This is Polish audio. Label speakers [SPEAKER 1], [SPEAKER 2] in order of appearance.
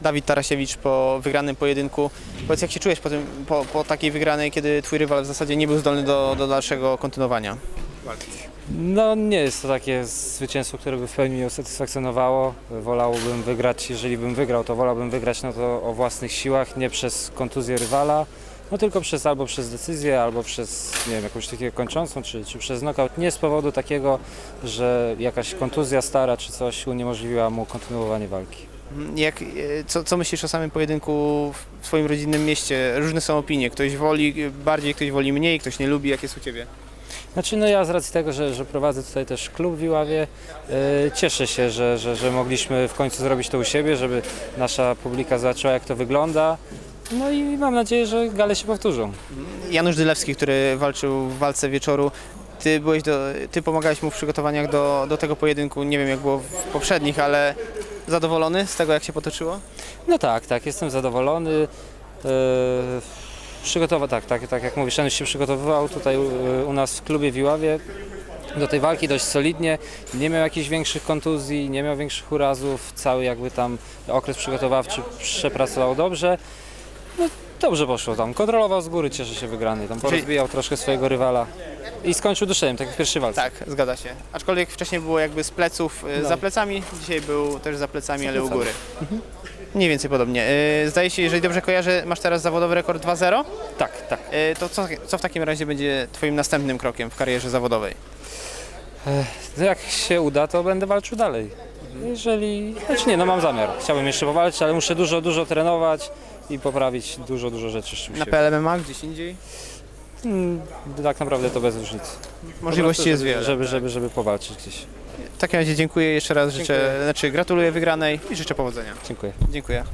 [SPEAKER 1] Dawid Tarasiewicz po wygranym pojedynku. Powiedz, jak się czujesz po, tym, po, po takiej wygranej, kiedy twój rywal w zasadzie nie był zdolny do, do dalszego kontynuowania?
[SPEAKER 2] No nie jest to takie zwycięstwo, które by w pełni mnie usatysfakcjonowało. Wolałbym wygrać, jeżeli bym wygrał, to wolałbym wygrać no to o własnych siłach, nie przez kontuzję rywala, no tylko przez albo przez decyzję, albo przez nie wiem, jakąś takiego kończącą, czy, czy przez knockout. Nie z powodu takiego, że jakaś kontuzja stara czy coś uniemożliwiła mu kontynuowanie walki.
[SPEAKER 1] Jak, e, co, co myślisz o samym pojedynku w swoim rodzinnym mieście? Różne są opinie. Ktoś woli bardziej, ktoś woli mniej, ktoś nie lubi. Jak jest u Ciebie?
[SPEAKER 2] Znaczy no ja z racji tego, że, że prowadzę tutaj też klub w Iławie, e, cieszę się, że, że, że mogliśmy w końcu zrobić to u siebie, żeby nasza publika zobaczyła jak to wygląda. No i mam nadzieję, że gale się powtórzą.
[SPEAKER 1] Janusz Dylewski, który walczył w walce wieczoru. Ty, byłeś do, ty pomagałeś mu w przygotowaniach do, do tego pojedynku. Nie wiem, jak było w poprzednich, ale zadowolony z tego, jak się potoczyło?
[SPEAKER 2] No tak, tak, jestem zadowolony. E, przygotowa, tak, tak, tak jak mówisz, Janusz się przygotowywał tutaj u nas w klubie w Iławie do tej walki dość solidnie. Nie miał jakichś większych kontuzji, nie miał większych urazów. Cały jakby tam okres przygotowawczy przepracował dobrze. No, dobrze poszło tam. Kontrolował z góry, cieszę się wygranej. Tam porozbijał troszkę swojego rywala i skończył duszeniem, tak jak w pierwszej walce.
[SPEAKER 1] Tak, zgadza się. Aczkolwiek wcześniej było jakby z pleców y,
[SPEAKER 2] No.
[SPEAKER 1] za plecami, dzisiaj był też za plecami, ale u
[SPEAKER 2] plecami.
[SPEAKER 1] góry. Mniej więcej podobnie. Y, Zdaje się, jeżeli dobrze kojarzę, masz teraz zawodowy rekord 2-0.
[SPEAKER 2] Tak, tak.
[SPEAKER 1] Y, To co, co w takim razie będzie Twoim następnym krokiem w karierze zawodowej?
[SPEAKER 2] No jak się uda, to będę walczył dalej. Jeżeli. Znaczy nie, no mam zamiar. Chciałbym jeszcze powalczyć, ale muszę dużo, dużo trenować i poprawić dużo, dużo rzeczy jeszcze u
[SPEAKER 1] Na
[SPEAKER 2] siebie.
[SPEAKER 1] PLMMA, gdzieś indziej?
[SPEAKER 2] Mm, Tak naprawdę to bez różnicy. Po
[SPEAKER 1] Możliwości
[SPEAKER 2] prostu,
[SPEAKER 1] jest
[SPEAKER 2] żeby,
[SPEAKER 1] wiele.
[SPEAKER 2] Żeby, żeby, żeby powalczyć gdzieś.
[SPEAKER 1] W takim razie dziękuję jeszcze raz, życzę,
[SPEAKER 2] Dziękuję.
[SPEAKER 1] znaczy gratuluję wygranej i życzę powodzenia.
[SPEAKER 2] Dziękuję.
[SPEAKER 1] Dziękuję.